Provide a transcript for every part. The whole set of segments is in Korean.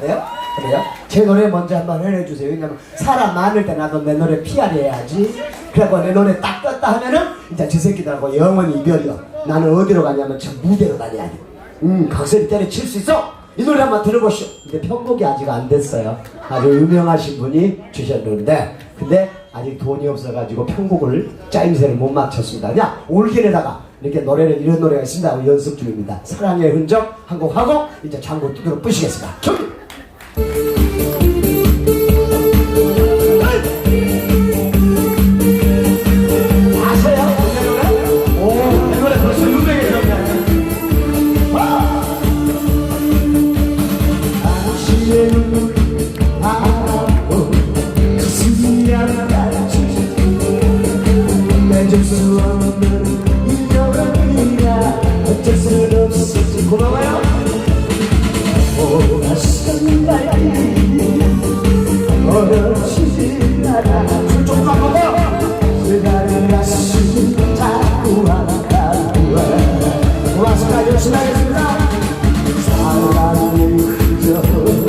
돼요? 그래요? 제 노래 먼저 한번 해주세요. 왜냐면 사람 많을 때 나도 내 노래 PR 해야지. 그래갖고 내 노래 딱 떴다 하면은 이제 저 새끼들하고 영원히 이별이요. 나는 어디로 가냐면 저 무대로 돼. 음, 각설이 때려칠 수 있어. 이 노래 한번 들어보시오. 근데 편곡이 아직 안 됐어요. 아주 유명하신 분이 주셨는데, 근데 아직 돈이 없어가지고 편곡을 짜임새를 못 맞췄습니다. 그냥 올길에다가 이렇게 노래를 이런 노래가 있습니다. 연습 중입니다. 사랑의 흔적 한 곡 하고 이제 장구 뚜드러 부시겠습니다. 사랑의 흔적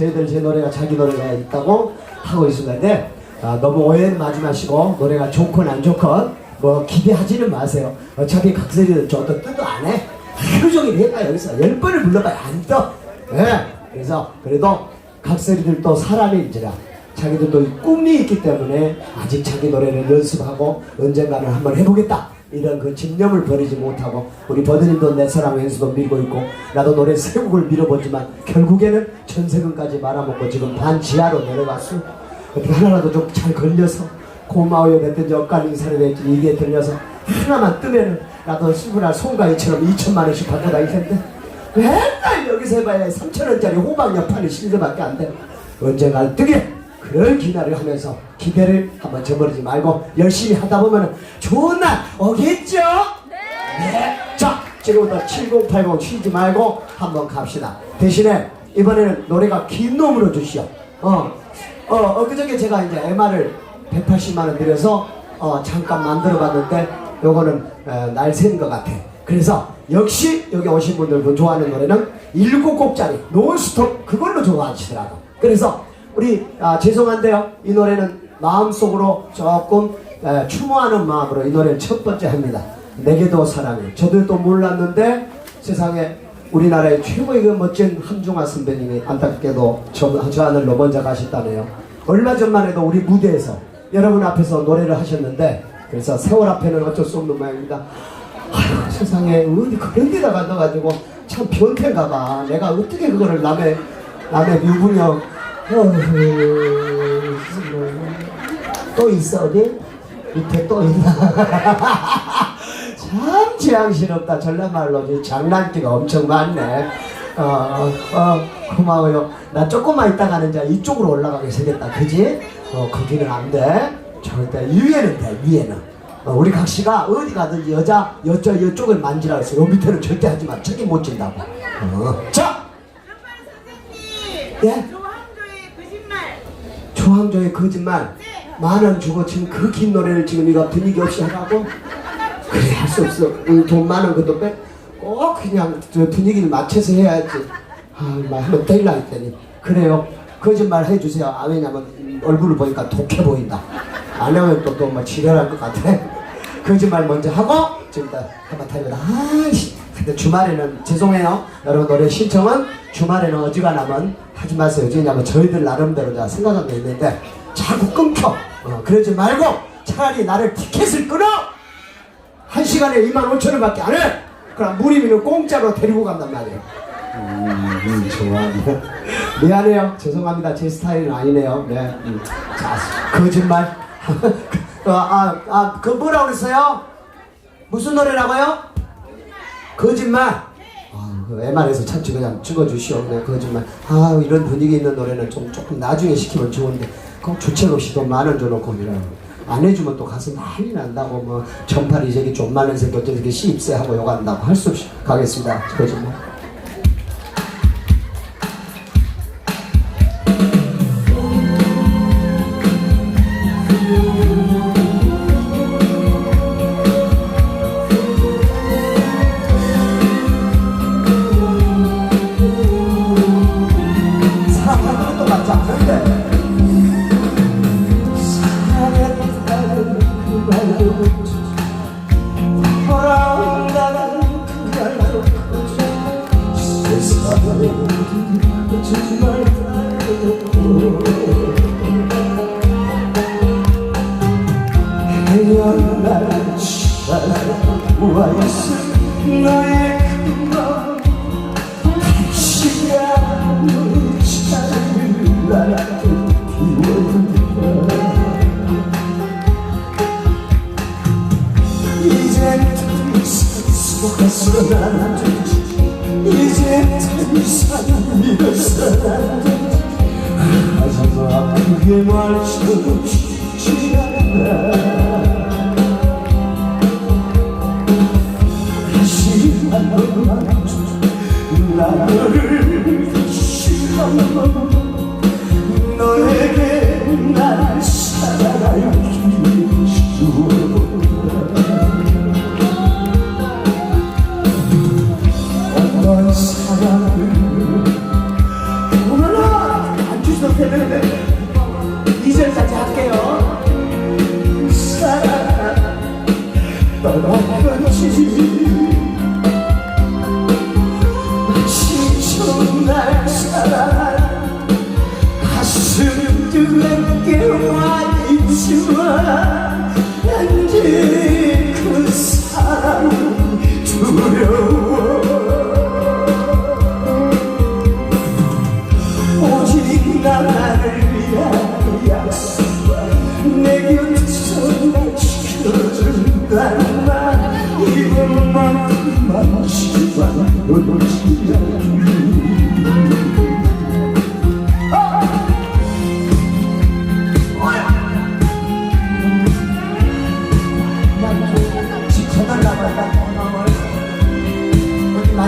저희들 제 노래가 자기 노래가 있다고 하고 있습니다. 아, 너무 오해는 마지 마시고 노래가 좋건 안 좋건 뭐 기대하지는 마세요. 어차피 각설이는 저도 뜻도 안 해. 하루 종일 해봐 여기서 열 번을 불러봐야 안 떠. 예. 그래서 그래도 각설이들도 사람인지라 자기들도 꿈이 있기 때문에 아직 자기 노래를 연습하고 언젠가는 한번 해보겠다. 이런 그 집념을 버리지 못하고 우리 버드님도 내 사랑 왼수도 밀고 있고 나도 노래 세 곡을 밀어보지만 결국에는 전세금까지 말아먹고 지금 반 지하로 내려갔어 어떻게 하나라도 좀 잘 걸려서 고마워요 냈든지 엇갈린 사람이 됐지 이게 들려서 하나만 뜨면은 나도 시부날 송가인처럼 2천만 원씩 받고 다닐 텐데 맨날 여기서 해봐야 3천 원짜리 호박 옆판이 실드밖에 안 돼. 언젠가 뜨게 그럴 기나를 하면서 기대를 한번 저버리지 말고 열심히 하다 보면 좋은 날 오겠죠? 네. 자 지금부터 7080 쉬지 말고 한번 갑시다. 대신에 이번에는 노래가 긴 놈으로 주시오. 어, 어, 엊그저께 제가 이제 MR을 180만 원 들여서 어, 잠깐 만들어 봤는데 요거는 어, 날샌 것 같아. 그래서 역시 여기 오신 분들 그 좋아하는 노래는 일곱 곡짜리 논스톱 그걸로 좋아하시더라고. 그래서 우리 아, 죄송한데요 이 노래는 마음속으로 조금 에, 추모하는 마음으로 이 노래를 첫 번째 합니다. 내게도 사랑해. 또 몰랐는데 세상에 우리나라의 최고의 그 멋진 함중아 선배님이 안타깝게도 저, 저 하늘로 먼저 가셨다네요. 얼마 전만 해도 우리 무대에서 여러분 앞에서 노래를 하셨는데 그래서 세월 앞에는 어쩔 수 없는 모양입니다. 아유 세상에 어디 그런 데다가 넣어가지고 참 변태인가 봐. 내가 어떻게 그거를 남의 남의 어휴 또 있어 어디? 밑에 또 있나? 참 지향스럽다 전라말로 장난기가 엄청 많네 어, 어, 어, 고마워요 나 조금만 있다 가는 이제 이쪽으로 올라가게 생겼다 그지? 어 거기는 안돼 절대 위에는 돼 위에는 어, 우리 각시가 어디 가든지 여자 여자 이쪽을 만지라 했어 요 밑에는 절대 하지 마 책임 못 진다고 어. 자 예? 조항조의 거짓말 만 원 주고 지금 그 긴 노래를 지금 이거 분위기 없이 하라고? 그래 할 수 없어. 응, 돈 많은 것도 빼꼭 그냥 저 분위기를 맞춰서 해야지. 아말 한번 때리려 했더니. 그래요. 거짓말 해주세요. 아 왜냐면 음, 얼굴을 보니까 독해 보인다. 안 하면 또또뭐 지랄할 것 같아. 거짓말 먼저 하고 지금 다 한번 타입니다 아이씨 근데 주말에는 죄송해요 여러분 노래 신청은 주말에는 어지간하면 하지 마세요 왜냐면 저희들 나름대로 다 생각한 게 있는데 자꾸 끊겨 어, 그러지 말고 차라리 나를 티켓을 끊어 한 시간에 2만 5천 원밖에 안 해. 그럼 무리미는 공짜로 데리고 간단 말이에요. 음, 좋아. 미안해요. 죄송합니다. 제 스타일은 아니네요. 네. 음. 자, 거짓말. 어, 아, 아, 그 뭐라고 그랬어요? 무슨 노래라고요? 거짓말. 아, 그 MR에서 참치 그냥 찍어주시오. 네, 거짓말. 아, 이런 분위기 있는 노래는 좀 조금 나중에 시키면 좋은데, 그 주책 없이 돈 만원 줘놓고 이러는. 안 해주면 또 가서 난리 난다고 뭐 전파리 저기 좀 많은 새끼 어떻게 시입세하고 욕한다고 할 수 없이 가겠습니다. 거짓말.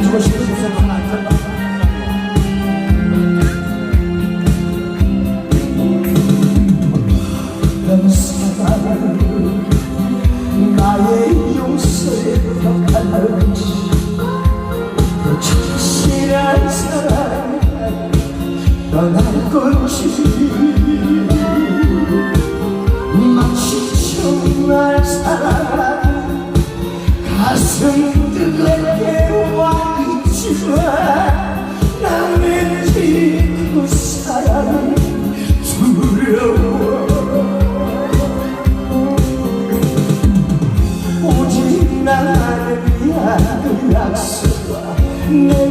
你们 Yeah.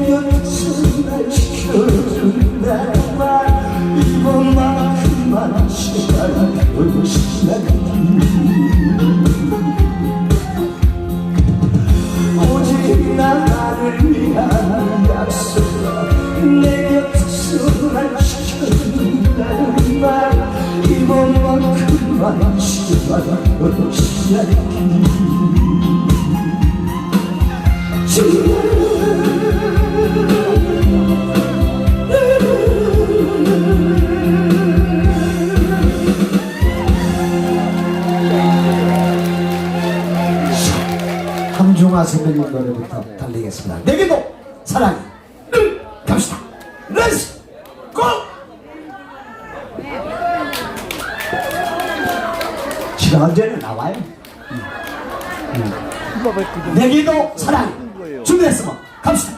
Let's go! 지나간 전에 나와요. 내게도 사랑 준비했으면 갑시다.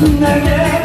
나게